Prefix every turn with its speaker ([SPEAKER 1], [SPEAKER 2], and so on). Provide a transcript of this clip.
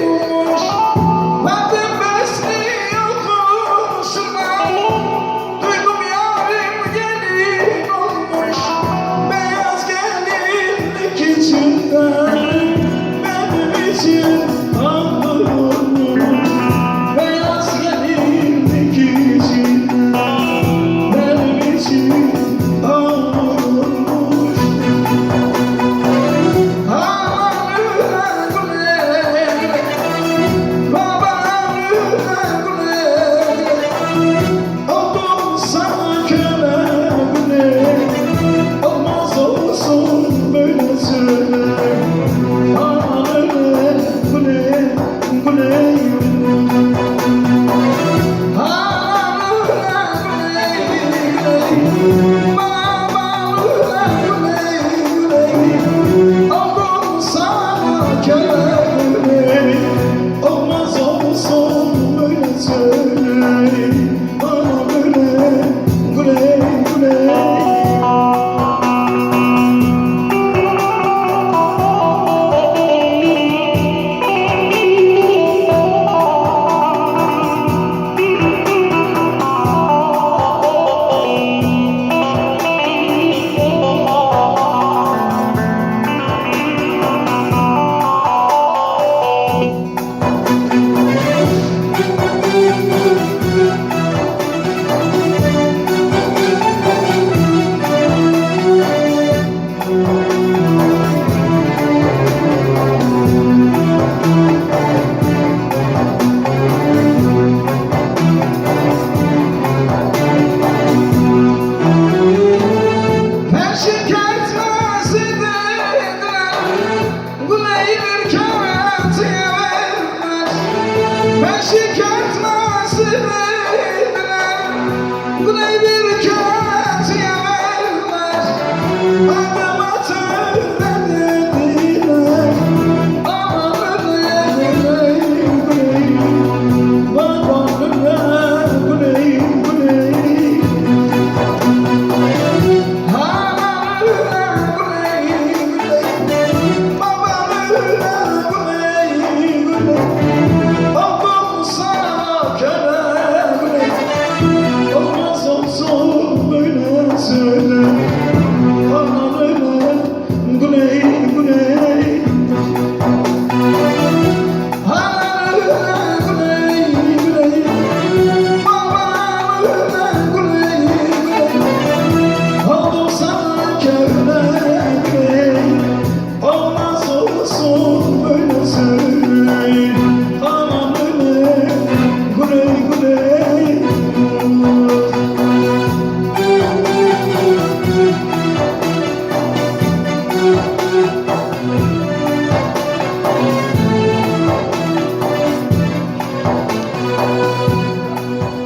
[SPEAKER 1] Thank you. çıkartmasın Olmaz olsun böyle söyle.